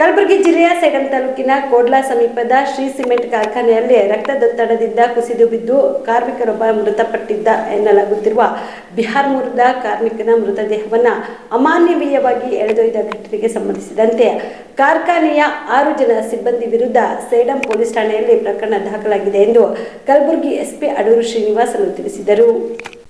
ಕಲಬುರಗಿ ಜಿಲ್ಲೆಯ ಸೇಡಂ ತಾಲೂಕಿನ ಕೋಡ್ಲಾ ಸಮೀಪದ ಶ್ರೀ ಸಿಮೆಂಟ್ ಕಾರ್ಖಾನೆಯಲ್ಲಿ ರಕ್ತದೊತ್ತಡದಿಂದ ಕುಸಿದು ಬಿದ್ದು ಕಾರ್ಮಿಕರೊಬ್ಬ ಮೃತಪಟ್ಟಿದ್ದ ಎನ್ನಲಾಗುತ್ತಿರುವ ಬಿಹಾರ್ ಮೂಲದ ಕಾರ್ಮಿಕನ ಮೃತದೇಹವನ್ನು ಅಮಾನವೀಯವಾಗಿ ಎಳೆದೊಯ್ದ ಘಟನೆಗೆ ಸಂಬಂಧಿಸಿದಂತೆ ಕಾರ್ಖಾನೆಯ ಆರು ಜನ ಸಿಬ್ಬಂದಿ ವಿರುದ್ಧ ಸೇಡಂ ಪೊಲೀಸ್ ಠಾಣೆಯಲ್ಲಿ ಪ್ರಕರಣ ದಾಖಲಾಗಿದೆ ಎಂದು ಕಲಬುರಗಿ ಎಸ್ಪಿ ಅಡೂರು ಶ್ರೀನಿವಾಸಲು ತಿಳಿಸಿದರು.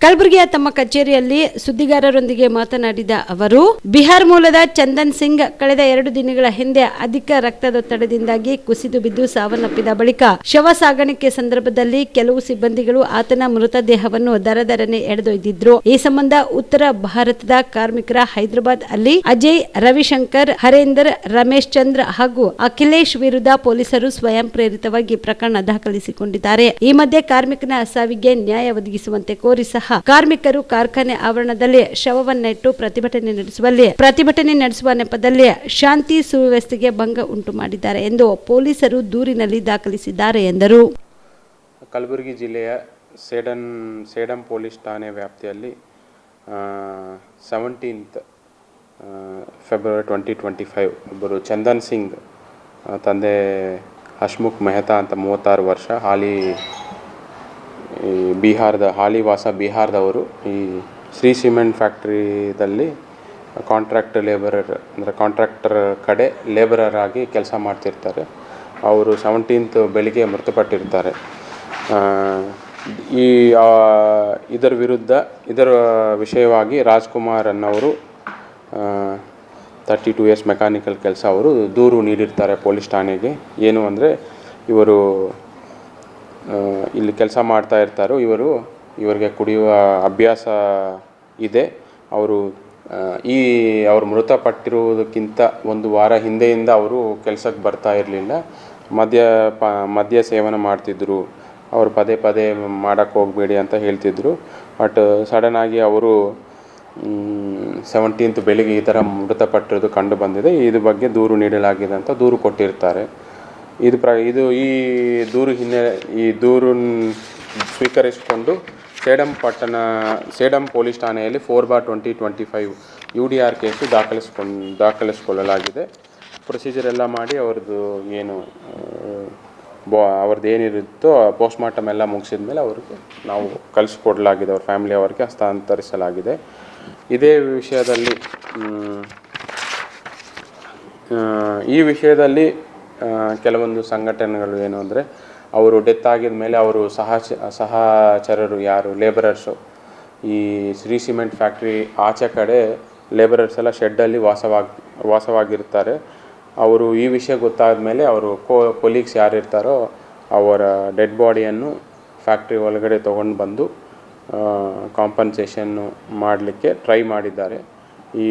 ಕಲಬುರಗಿಯ ತಮ್ಮ ಕಚೇರಿಯಲ್ಲಿ ಸುದ್ದಿಗಾರರೊಂದಿಗೆ ಮಾತನಾಡಿದ ಅವರು, ಬಿಹಾರ್ ಮೂಲದ ಚಂದನ್ ಸಿಂಗ್ ಕಳೆದ ಎರಡು ದಿನಗಳ ಹಿಂದೆ ಅಧಿಕ ರಕ್ತದೊತ್ತಡದಿಂದಾಗಿ ಕುಸಿದು ಬಿದ್ದು ಸಾವನ್ನಪ್ಪಿದ ಬಳಿಕ ಶವ ಸಾಗಾಣಿಕೆ ಸಂದರ್ಭದಲ್ಲಿ ಕೆಲವು ಸಿಬ್ಬಂದಿಗಳು ಆತನ ಮೃತದೇಹವನ್ನು ದರದರನೆ ಎಳೆದೊಯ್ದಿದ್ರು. ಈ ಸಂಬಂಧ ಉತ್ತರ ಭಾರತದ ಕಾರ್ಮಿಕರ ಹೈದರಾಬಾದ್ ಅಲ್ಲಿ ಅಜಯ್, ರವಿಶಂಕರ್, ಹರೇಂದರ್, ರಮೇಶ್ ಚಂದ್ರ ಹಾಗೂ ಅಖಿಲೇಶ್ ವಿರುದ್ಧ ಪೊಲೀಸರು ಸ್ವಯಂ ಪ್ರೇರಿತವಾಗಿ ಪ್ರಕರಣ ದಾಖಲಿಸಿಕೊಂಡಿದ್ದಾರೆ. ಈ ಮಧ್ಯೆ ಕಾರ್ಮಿಕನ ಸಾವಿಗೆ ನ್ಯಾಯ ಒದಗಿಸುವಂತೆ ಕೋರಿ ಸಹ ಕಾರ್ಮಿಕರು ಕಾರ್ಖಾನೆ ಆವರಣದಲ್ಲಿ ಶವವನ್ನಿಟ್ಟು ಪ್ರತಿಭಟನೆ ನಡೆಸುವಲ್ಲಿ ಪ್ರತಿಭಟನೆ ನಡೆಸುವ ನೆಪದಲ್ಲಿ ಶಾಂತಿ ಸುವ್ಯವಸ್ಥೆಗೆ ಭಂಗ ಉಂಟು ಮಾಡಿದ್ದಾರೆ ಎಂದು ಪೊಲೀಸರು ದೂರಿನಲ್ಲಿ ದಾಖಲಿಸಿದ್ದಾರೆ ಎಂದರು. ಕಲಬುರಗಿ ಜಿಲ್ಲೆಯ ಸೇಡನ್ ಸೇಡಂ ಪೊಲೀಸ್ ಠಾಣೆ ವ್ಯಾಪ್ತಿಯಲ್ಲಿ seventeenth February twenty twenty five ಒಬ್ಬರು ಚಂದನ್ ಸಿಂಗ್ ತಂದೆ ಹಶ್ಮುಖ್ ಮೆಹ್ತಾ ಅಂತ ಮೂವತ್ತಾರು ವರ್ಷ ಹಾಲಿ ಈ ಬಿಹಾರದ, ಹಾಲಿವಾಸ ಬಿಹಾರದವರು ಈ ಶ್ರೀ ಸಿಮೆಂಟ್ ಫ್ಯಾಕ್ಟ್ರಿದಲ್ಲಿ ಕಾಂಟ್ರಾಕ್ಟ್ ಲೇಬರರ್ ಅಂದರೆ ಕಾಂಟ್ರಾಕ್ಟರ್ ಕಡೆ ಲೇಬರರ್ ಆಗಿ ಕೆಲಸ ಮಾಡ್ತಿರ್ತಾರೆ. ಅವರು ಸೆವೆಂಟೀನ್ತ್ ಬೆಳಿಗ್ಗೆ ಮೃತಪಟ್ಟಿರ್ತಾರೆ. ಈ ಇದರ ವಿರುದ್ಧ, ಇದರ ವಿಷಯವಾಗಿ ರಾಜ್ಕುಮಾರ್ ಅನ್ನೋರು ತರ್ಟಿ ಟು ಇಯರ್ಸ್ ಮೆಕ್ಯಾನಿಕಲ್ ಕೆಲಸ ಅವರು ದೂರು ನೀಡಿರ್ತಾರೆ ಪೊಲೀಸ್ ಠಾಣೆಗೆ. ಏನು ಅಂದರೆ ಇವರು ಇಲ್ಲಿ ಕೆಲಸ ಮಾಡ್ತಾ ಇರ್ತಾರೋ ಇವರು, ಇವರಿಗೆ ಕುಡಿಯುವ ಅಭ್ಯಾಸ ಇದೆ. ಅವರು ಈ ಅವರು ಮೃತಪಟ್ಟಿರುವುದಕ್ಕಿಂತ ಒಂದು ವಾರ ಹಿಂದೆಯಿಂದ ಅವರು ಕೆಲಸಕ್ಕೆ ಬರ್ತಾ ಇರಲಿಲ್ಲ. ಮದ್ಯ, ಪ, ಮದ್ಯ ಸೇವನೆ ಮಾಡ್ತಿದ್ರು. ಅವರು ಪದೇ ಪದೇ ಮಾಡೋಕ್ಕೆ ಹೋಗಬೇಡಿ ಅಂತ ಹೇಳ್ತಿದ್ರು. ಬಟ್ ಸಡನ್ನಾಗಿ ಅವರು ಸೆವೆಂಟೀನ್ತ್ ಬೆಳಿಗ್ಗೆ ಈ ಥರ ಮೃತಪಟ್ಟಿರೋದು ಕಂಡು ಬಂದಿದೆ. ಇದು ಬಗ್ಗೆ ದೂರು ನೀಡಲಾಗಿದೆ ಅಂತ ದೂರು ಕೊಟ್ಟಿರ್ತಾರೆ. ಇದು ಪ್ರ ಇದು ಈ ದೂರು ಹಿನ್ನೆಲೆ ಈ ದೂರು ಸ್ವೀಕರಿಸಿಕೊಂಡು ಸೇಡಂ ಪಟ್ಟಣ ಸೇಡಂ ಪೊಲೀಸ್ ಠಾಣೆಯಲ್ಲಿ four bar twenty twenty five U D R case ದಾಖಲಿಸ್ಕೊಂಡು ದಾಖಲಿಸಿಕೊಳ್ಳಲಾಗಿದೆ. ಪ್ರೊಸೀಜರ್ ಎಲ್ಲ ಮಾಡಿ ಅವ್ರದ್ದು ಏನು ಬಾ ಅವ್ರದ್ದು ಏನಿರುತ್ತೋ ಪೋಸ್ಟ್ಮಾರ್ಟಮ್ ಎಲ್ಲ ಮುಗಿಸಿದ ಮೇಲೆ ಅವ್ರಿಗೆ ನಾವು ಕಳಿಸ್ಕೊಡ್ಲಾಗಿದೆ, ಅವ್ರ ಫ್ಯಾಮಿಲಿ ಅವರಿಗೆ ಹಸ್ತಾಂತರಿಸಲಾಗಿದೆ. ಇದೇ ವಿಷಯದಲ್ಲಿ ಈ ವಿಷಯದಲ್ಲಿ ಕೆಲವೊಂದು ಸಂಘಟನೆಗಳು ಏನು ಅಂದರೆ, ಅವರು ಡೆತ್ ಆಗಿದ ಮೇಲೆ ಅವರು ಸಹ ಸಹಚರರು ಯಾರು? ಲೇಬರರ್ಸು ಈ ಶ್ರೀ ಸಿಮೆಂಟ್ ಫ್ಯಾಕ್ಟ್ರಿ ಆಚೆ ಕಡೆ ಲೇಬರರ್ಸ್ ಎಲ್ಲ ಶೆಡ್ಡಲ್ಲಿ ವಾಸವಾಗಿ, ವಾಸವಾಗಿರ್ತಾರೆ. ಅವರು ಈ ವಿಷಯ ಗೊತ್ತಾದ ಮೇಲೆ ಅವರು ಕೋ ಕೊಲೀಗ್ಸ್ ಯಾರಿರ್ತಾರೋ ಅವರ ಡೆಡ್ ಬಾಡಿಯನ್ನು ಫ್ಯಾಕ್ಟ್ರಿ ಒಳಗಡೆ ತೊಗೊಂಡು ಬಂದು ಕಾಂಪನ್ಸೇಷನ್ನು ಮಾಡಲಿಕ್ಕೆ ಟ್ರೈ ಮಾಡಿದ್ದಾರೆ. ಈ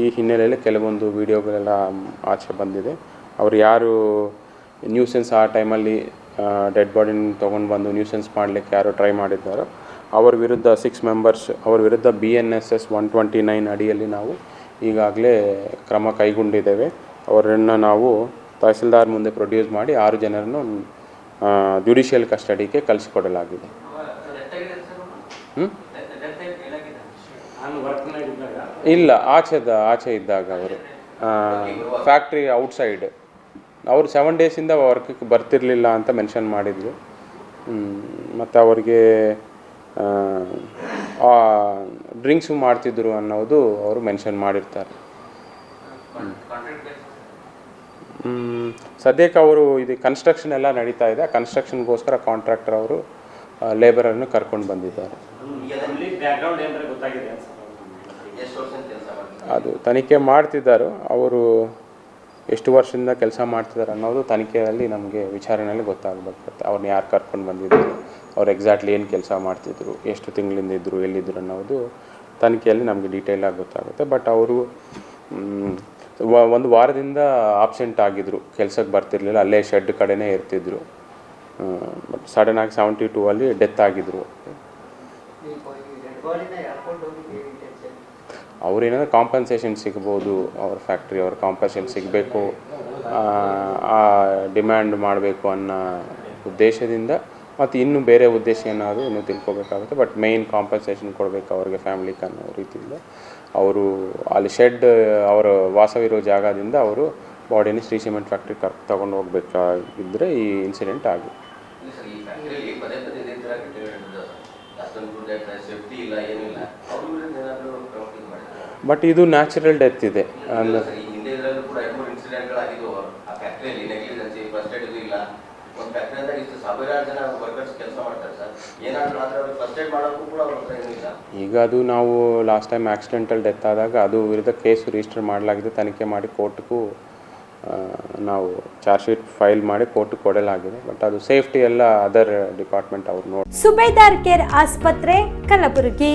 ಈ ಹಿನ್ನೆಲೆಯಲ್ಲಿ ಕೆಲವೊಂದು ವಿಡಿಯೋಗಳೆಲ್ಲ ಆಚೆ ಬಂದಿದೆ. ಅವ್ರು ಯಾರು ನ್ಯೂಸೆನ್ಸ್ ಆ ಟೈಮಲ್ಲಿ ಡೆಡ್ ಬಾಡಿನ ತೊಗೊಂಡು ಬಂದು ನ್ಯೂಸೆನ್ಸ್ ಮಾಡಲಿಕ್ಕೆ ಯಾರು ಟ್ರೈ ಮಾಡಿದ್ದಾರೋ, ಅವ್ರ ವಿರುದ್ಧ ಸಿಕ್ಸ್ ಮೆಂಬರ್ಸ್ ಅವ್ರ ವಿರುದ್ಧ B N S S one twenty nine ಅಡಿಯಲ್ಲಿ ನಾವು ಈಗಾಗಲೇ ಕ್ರಮ ಕೈಗೊಂಡಿದ್ದೇವೆ. ಅವರನ್ನು ನಾವು ತಹಸೀಲ್ದಾರ್ ಮುಂದೆ ಪ್ರೊಡ್ಯೂಸ್ ಮಾಡಿ ಆರು ಜನರನ್ನು ಜ್ಯುಡಿಷಿಯಲ್ ಕಸ್ಟಡಿಗೆ ಕಳಿಸಿಕೊಡಲಾಗಿದೆ? ಇಲ್ಲ ಆಚೆದ ಆಚೆ ಇದ್ದಾಗ ಅವರು ಫ್ಯಾಕ್ಟ್ರಿ ಔಟ್ಸೈಡ್ ಅವರು ಸೆವೆನ್ ಡೇಸಿಂದ ವರ್ಕಿಗೆ ಬರ್ತಿರಲಿಲ್ಲ ಅಂತ ಮೆನ್ಷನ್ ಮಾಡಿದರು. ಮತ್ತು ಅವರಿಗೆ ಡ್ರಿಂಕ್ಸು ಮಾಡ್ತಿದ್ರು ಅನ್ನೋದು ಅವರು ಮೆನ್ಷನ್ ಮಾಡಿರ್ತಾರೆ. ಸದ್ಯಕ್ಕೆ ಅವರು ಇದು ಕನ್ಸ್ಟ್ರಕ್ಷನ್ ಎಲ್ಲ ನಡೀತಾ ಇದೆ. ಕನ್ಸ್ಟ್ರಕ್ಷನ್ಗೋಸ್ಕರ ಕಾಂಟ್ರಾಕ್ಟರ್ ಅವರು ಲೇಬರನ್ನು ಕರ್ಕೊಂಡು ಬಂದಿದ್ದಾರೆ. ಅದು ತನಿಖೆ ಮಾಡ್ತಿದ್ದಾರೆ. ಅವರು ಎಷ್ಟು ವರ್ಷದಿಂದ ಕೆಲಸ ಮಾಡ್ತಿದ್ದಾರೆ ಅನ್ನೋದು ತನಿಖೆಯಲ್ಲಿ ನಮಗೆ ವಿಚಾರಣೆಯಲ್ಲಿ ಗೊತ್ತಾಗಬೇಕಾಗುತ್ತೆ. ಅವ್ರನ್ನ ಯಾರು ಕರ್ಕೊಂಡು ಬಂದಿದ್ರು, ಅವ್ರು ಎಕ್ಸಾಕ್ಟ್ಲಿ ಏನು ಕೆಲಸ ಮಾಡ್ತಿದ್ರು, ಎಷ್ಟು ತಿಂಗಳಿಂದ ಇದ್ದರು ಎಲ್ಲಿದ್ದರು ಅನ್ನೋದು ತನಿಖೆಯಲ್ಲಿ ನಮಗೆ ಡೀಟೇಲಾಗಿ ಗೊತ್ತಾಗುತ್ತೆ. ಬಟ್ ಅವರು ಒಂದು ವಾರದಿಂದ ಆಬ್ಸೆಂಟ್ ಆಗಿದ್ರು ಕೆಲಸಕ್ಕೆ ಬರ್ತಿರ್ಲಿಲ್ಲ, ಅಲ್ಲೇ ಶೆಡ್ ಕಡೆನೇ ಇರ್ತಿದ್ರು. ಬಟ್ ಸಡನ್ನಾಗಿ ಸೆವೆಂಟಿ ಟೂ ಅಲ್ಲಿ ಡೆತ್ ಆಗಿದ್ರು. ಅವ್ರೇನಾದ್ರು ಕಾಂಪನ್ಸೇಷನ್ ಸಿಗ್ಬೋದು, ಅವ್ರ ಫ್ಯಾಕ್ಟ್ರಿ ಅವ್ರ ಕಾಂಪನ್ಸೇಷನ್ ಸಿಗಬೇಕು ಡಿಮ್ಯಾಂಡ್ ಮಾಡಬೇಕು ಅನ್ನೋ ಉದ್ದೇಶದಿಂದ ಮತ್ತು ಇನ್ನೂ ಬೇರೆ ಉದ್ದೇಶ ಏನಾದರೂ ಇನ್ನೂ ತಿಳ್ಕೊಬೇಕಾಗುತ್ತೆ. ಬಟ್ ಮೇಯ್ನ್ ಕಾಂಪನ್ಸೇಷನ್ ಕೊಡಬೇಕು ಅವ್ರಿಗೆ ಫ್ಯಾಮ್ಲಿಗೆ ಅನ್ನೋ ರೀತಿಯಿಂದ. ಅವರು ಅಲ್ಲಿ ಶೆಡ್ ಅವರ ವಾಸವಿರೋ ಜಾಗದಿಂದ ಅವರು ಬಾಡಿನ ಶ್ರೀ ಸಿಮೆಂಟ್ ಫ್ಯಾಕ್ಟ್ರಿ ಕರ್, ತೊಗೊಂಡು ಹೋಗ್ಬೇಕಾಗಿದ್ದರೆ ಈ ಇನ್ಸಿಡೆಂಟ್ ಆಗಿ. ಇಲ್ಲ ಬಟ್ ಇದು ನ್ಯಾಚುರಲ್ ಡೆತ್ ಇದೆ. ಇಲ್ಲ ಸರ್ ಈ ಹಿಂದೆ ಇದರಲ್ಲೂ ಕೂಡ ಎರಡು ಮೂರು ಇನ್ಸಿಡೆಂಟ್ಗಳಾಗಿದ್ದು ಆ ಫ್ಯಾಕ್ಟ್ರಿಯಲ್ಲಿ ನೆಗ್ಲಿಜೆನ್ಸಿ ಫಸ್ಟ್ ಏಡ್ ಇಲ್ಲ. ಒಂದು ಫ್ಯಾಕ್ಟ್ರಿಯಿಂದ ಇಷ್ಟು ಸಾವಿರಾರು ವರ್ಕರ್ಸ್ ಕೆಲಸ ಮಾಡ್ತಾರೆ ಸರ್. ಏನಾದರೂ ಆದರೆ ಫಸ್ಟ್ ಏಡ್ ಮಾಡೋಕ್ಕೂ ಕೂಡ ಅವ್ರ ಹತ್ರ ಈಗ ಅದು ನಾವು ಲಾಸ್ಟ್ ಟೈಮ್ ಆಕ್ಸಿಡೆಂಟಲ್ ಡೆತ್ ಆದಾಗ ಅದು ವಿರುದ್ಧ ಕೇಸ್ ರಿಜಿಸ್ಟರ್ ಮಾಡಲಾಗಿದೆ. ತನಿಖೆ ಮಾಡಿ ಕೋರ್ಟ್ಗೂ ನಾವು ಚಾರ್ಜ್ ಶೀಟ್ ಫೈಲ್ ಮಾಡಿ ಕೋರ್ಟ್ ಕೊಡಲಾಗಿದೆ. ಬಟ್ ಅದು ಸೇಫ್ಟಿ ಎಲ್ಲ ಅದರ್ ಡಿಪಾರ್ಟ್ಮೆಂಟ್ ಅವ್ರು ನೋಡಿ ಸುಬೇದಾರ್ ಕೇರ್ ಆಸ್ಪತ್ರೆ ಕಲಬುರಗಿ.